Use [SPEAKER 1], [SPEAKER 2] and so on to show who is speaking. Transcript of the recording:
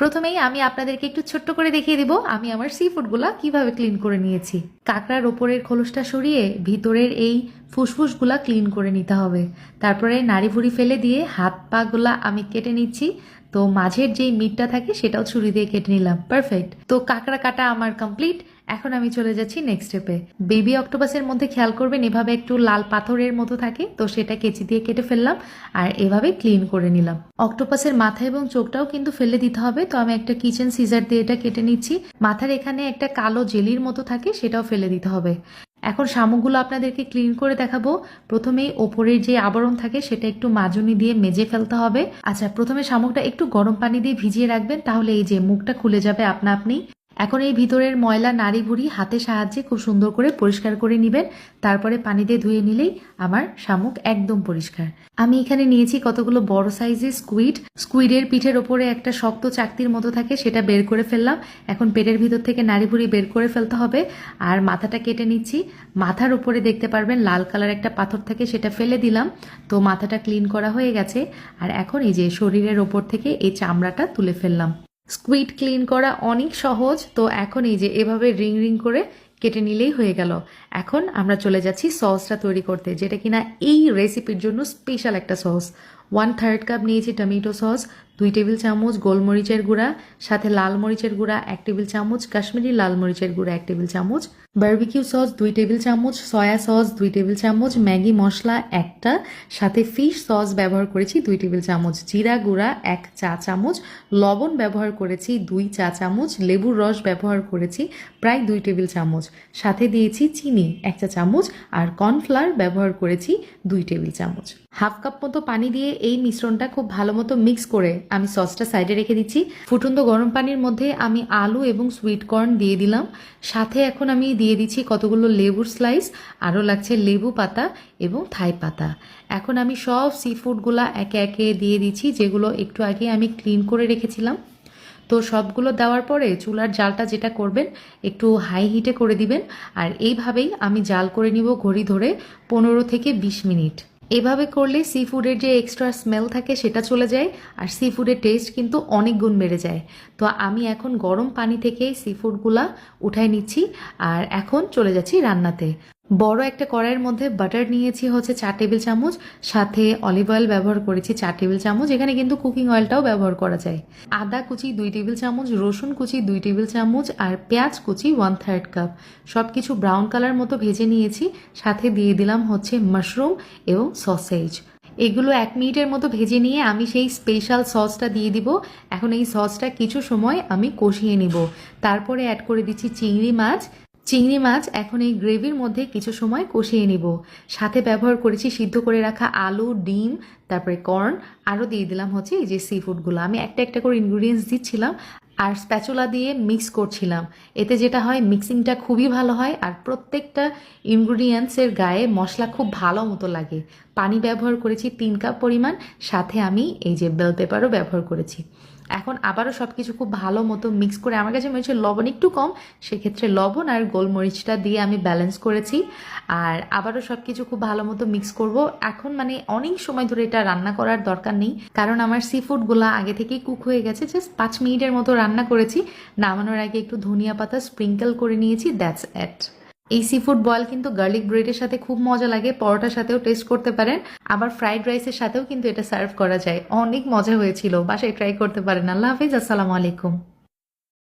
[SPEAKER 1] প্রথমেই আমি আপনাদেরকে একটু ছোট্ট করে দেখিয়ে দিব, আমি আমার সি ফুডগুলা কীভাবে ক্লিন করে নিয়েছি। কাঁকড়ার ওপরের খোলসটা সরিয়ে ভিতরের এই ফুসফুসগুলা ক্লিন করে নিতে হবে। তারপরে নাড়ি ভুড়ি ফেলে দিয়ে হাত পাগুলা আমি কেটে নিচ্ছি। তো মাঝের যেই মিটটা থাকে সেটাও ছুরি দিয়ে কেটে নিলাম। পারফেক্ট তো কাঁকড়া কাটা আমার কমপ্লিট এখন আমি চলে যাচ্ছি নেক্সট স্টেপে বেবি অক্টোপাসের মধ্যে খেয়াল করবেন, এভাবে একটু লাল পাথরের মতো থাকে, তো সেটা কেচি দিয়ে কেটে ফেললাম আর এভাবে ক্লিন করে নিলাম। অক্টোপাসের মাথা এবং চোখটাও কিন্তু ফেলে দিতে হবে, তো আমি একটা কিচেন সিজার দিয়ে এটা কেটে নিচ্ছি। মাথার এখানে একটা কালো জেলির মতো থাকে, সেটাও ফেলে দিতে হবে। এখন শামুকগুলো আপনাদেরকে ক্লিন করে দেখাবো। প্রথমেই ওপরের যে আবরণ থাকে, সেটা একটু মাজুনি দিয়ে মেজে ফেলতে হবে। আচ্ছা প্রথমে শামুকটা একটু গরম পানি দিয়ে ভিজিয়ে রাখবেন, তাহলে এই যে মুখটা খুলে যাবে আপনা আপনি এখন এই ভিতরের ময়লা নাড়ি ভুড়ি হাতের সাহায্যে খুব সুন্দর করে পরিষ্কার করে নেবেন। তারপরে পানি দিয়ে ধুয়ে নিলেই আমার শামুক একদম পরিষ্কার। আমি এখানে নিয়েছি কতগুলো বড় সাইজের স্কুইড। স্কুইডের পিঠের ওপরে একটা শক্ত চাকতির মতো থাকে, সেটা বের করে ফেললাম। এখন পেটের ভিতর থেকে নাড়ি ভুড়ি বের করে ফেলতে হবে। আর মাথাটা কেটে নিচ্ছি। মাথার উপরে দেখতে পারবেন লাল কালার একটা পাথর থাকে, সেটা ফেলে দিলাম। তো মাথাটা ক্লিন করা হয়ে গেছে। আর এখন এই যে শরীরের ওপর থেকে এই চামড়াটা তুলে ফেললাম। স্কুইড ক্লিন করা অনেক সহজ, তো এখন এই যে এভাবে রিং রিং করে কেটে নিলেই হয়ে গেল। এখন আমরা চলে যাচ্ছি সসটা তৈরি করতে, যেটা কিনা এই রেসিপির জন্য স্পেশাল একটা সস। ওয়ান থার্ড কাপ নিয়েছি টমেটো সস দুই টেবিল চামচ গোলমরিচের গুঁড়া, সাথে লাল মরিচের গুঁড়া, এক টেবিল চামচ কাশ্মীরি লাল মরিচের গুঁড়া, এক টেবিল চামচ বার্বিকিউ সস দুই টেবিল চামচ সয়া সস দুই টেবিল চামচ ম্যাগি মশলা একটা, সাথে ফিশ সস ব্যবহার করেছি দুই টেবিল চামচ জিরা গুঁড়া, এক চা চামচ লবণ ব্যবহার করেছি দুই চা চামচ, লেবুর রস ব্যবহার করেছি প্রায় দুই টেবিল চামচ, সাথে দিয়েছি চিনি এক চা চামচ, আর কর্নফ্লাওয়ার ব্যবহার করেছি দুই টেবিল চামচ। হাফ কাপ মতো পানি দিয়ে এই মিশ্রণটা খুব ভালো মতো মিক্স করে আমি সসটা সাইডে রেখে দিচ্ছি। ফুটন্ত গরম পানির মধ্যে আমি আলু এবং সুইট কর্ন দিয়ে দিলাম। সাথে এখন আমি দিয়ে দিচ্ছি কতগুলো লেবুর স্লাইস আরও লাগছে লেবু পাতা এবং থাই পাতা। এখন আমি সব সি ফুডগুলা একে একে দিয়ে দিচ্ছি, যেগুলো একটু আগে আমি ক্লিন করে রেখেছিলাম। তো সবগুলো দেওয়ার পরে চুলার জালটা যেটা করবেন, একটু হাই হিটে করে দিবেন। আর এইভাবেই আমি জাল করে নিব ঘড়ি ধরে পনেরো থেকে বিশ মিনিট। এভাবে করলে সি ফুডের যে এক্সট্রা স্মেল থাকে সেটা চলে যায়, আর সি ফুডের টেস্ট কিন্তু অনেক গুণ বেড়ে যায়। তো আমি এখন গরম পানি থেকে সি ফুডগুলা উঠায় নিচ্ছি, আর এখন চলে যাচ্ছি রান্নাতে। বড় একটা কড়াইয়ের মধ্যে বাটার নিয়েছি হচ্ছে চার টেবিল চামচ, সাথে অলিভ অয়েল ব্যবহার করেছি চার টেবিল চামচ, এখানে কিন্তু কুকিং অয়েলটাও ব্যবহার করা যায়। আদা কুচি দুই টেবিল চামচ, রসুন কুচি দুই টেবিল চামচ আর পেঁয়াজ কুচি ওয়ান থার্ড কাপ সব কিছু ব্রাউন কালার মতো ভেজে নিয়েছি, সাথে দিয়ে দিলাম হচ্ছে মাশরুম এবং সসেজ এগুলো এক মিনিটের মতো ভেজে নিয়ে আমি সেই স্পেশাল সসটা দিয়ে দিব। এখন এই সসটা কিছু সময় আমি কষিয়ে নিব। তারপরে অ্যাড করে দিচ্ছি চিংড়ি মাছ। চিংড়ি মাছ এখন এই গ্রেভির মধ্যে কিছু সময় কষিয়ে নিব। সাথে ব্যবহার করেছি সিদ্ধ করে রাখা আলু, ডিম, তারপরে কর্ন। আরও দিয়ে দিলাম হচ্ছে এই যে সি ফুডগুলো আমি একটা একটা করে ইনগ্রিডিয়েন্টস দিচ্ছিলাম আর স্প্যাচুলা দিয়ে মিক্স করছিলাম। এতে যেটা হয় মিক্সিংটা খুবই ভালো হয় আর প্রত্যেকটা ইনগ্রিডিয়েন্টসের গায়ে মশলা খুব ভালো মতো লাগে। পানি ব্যবহার করেছি তিন কাপ পরিমাণ। সাথে আমি এই যে বেল পেপারও ব্যবহার করেছি। এখন আবারও সব কিছু খুব ভালো মতো মিক্স করে আমার কাছে মনে হচ্ছে লবণ একটু কম, সেক্ষেত্রে লবণ আর গোলমরিচটা দিয়ে আমি ব্যালেন্স করেছি। আর আবারও সব কিছু খুব ভালো মতো মিক্স করব। এখন মানে অনেক সময় ধরে এটা রান্না করার দরকার নেই, কারণ আমার সি ফুডগুলো আগে থেকেই কুক হয়ে গেছে। জাস্ট পাঁচ মিনিটের মতো রান্না করেছি, নামানোর আগে একটু ধনিয়া পাতা স্প্রিঙ্কেল করে নিয়েছি দ্যাটস এট এই সি ফুড বয়েল কিন্তু গার্লিক ব্রেডের সাথে খুব মজা লাগে, পরোটার সাথেও টেস্ট করতে পারেন। আবার ফ্রাইড রাইসের সাথেও কিন্তু এটা সার্ভ করা যায়। অনেক মজা হয়েছিল, বাসায় ট্রাই করতে পারেন। আল্লাহ হাফিজ, আসসালামু আলাইকুম।